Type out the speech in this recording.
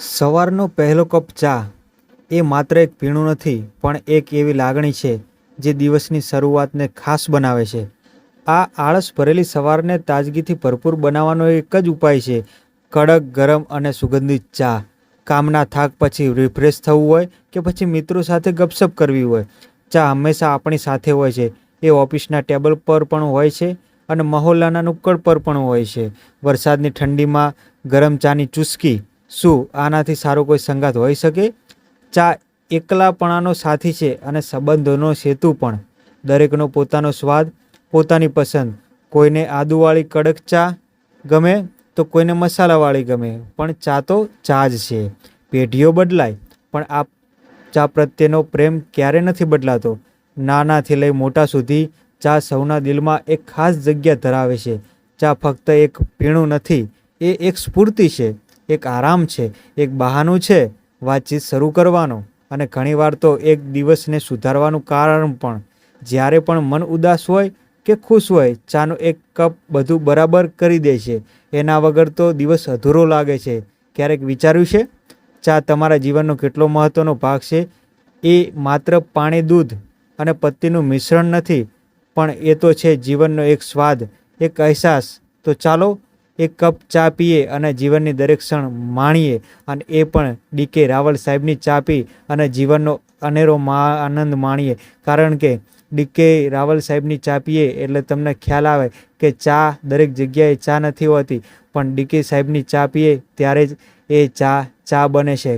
સવારનો પહેલો કપ ચા એ માત્ર એક પીણું નથી, પણ એક એવી લાગણી છે જે દિવસની શરૂઆતને ખાસ બનાવે છે. આ આળસ ભરેલી સવારને તાજગીથી ભરપૂર બનાવવાનો એક જ ઉપાય છે. કડક, ગરમ અને સુગંધિત ચા. કામના થાક પછી રિફ્રેશ થવું હોય કે પછી મિત્રો સાથે ગપસપ કરવી હોય. ચા હંમેશા આપણી સાથે હોય છે. એ ઓફિસના ટેબલ પર પણ હોય છે અને મહોલ્લાના નુક્કડ પર પણ હોય છે. વરસાદની ઠંડીમાં ગરમ ચાની ચુસ્કી શું આનાથી સારો કોઈ સંગાત હોઈ શકે? ચા એકલાપણાનો સાથી છે અને સંબંધોનો સેતુ પણ. દરેકનો પોતાનો સ્વાદ, પોતાની પસંદ. કોઈને આદુવાળી કડક ચા ગમે તો કોઈને મસાલાવાળી ગમે, પણ ચા તો ચા જ છે. પેઢીઓ બદલાય, પણ આ ચા પ્રત્યેનો પ્રેમ ક્યારે નથી બદલાતો? નાનાથી લઈ મોટા સુધી ચા સૌના દિલમાં એક ખાસ જગ્યા ધરાવે છે. ચા ફક્ત એક પીણું નથી, એ એક સ્ફૂર્તિ છે. એક આરામ છે, એક બહાનું છે, વાતચીત શરૂ કરવાનો અને ઘણીવાર તો એક દિવસને સુધારવાનું કારણ પણ. જ્યારે પણ મન ઉદાસ હોય કે ખુશ હોય, ચાનો એક કપ બધું બરાબર કરી દે છે. એના વગર તો દિવસ અધૂરો લાગે છે. ક્યારેક વિચાર્યું છે, ચા, તમારા જીવનનો કેટલો મહત્ત્વનો ભાગ છે? એ માત્ર પાણી, દૂધ અને પત્તીનું મિશ્રણ નથી, પણ એ તો છે જીવનનો એક સ્વાદ, એક અહેસાસ. તો ચાલો એક કપ ચા પીએ અને જીવનની દરેક ક્ષણ માણીએ અને એ પણ ડીકે રાવલ સાહેબની ચા પી અને જીવનનો અનેરો મા આનંદ માણીએ. કારણ કે ડીકે રાવલ સાહેબની ચા પીએ એટલે તમને ખ્યાલ આવે કે ચા દરેક જગ્યાએ ચા નથી હોતી, પણ ડીકે સાહેબની ચા પીએ ત્યારે જ એ ચા ચા બને છે.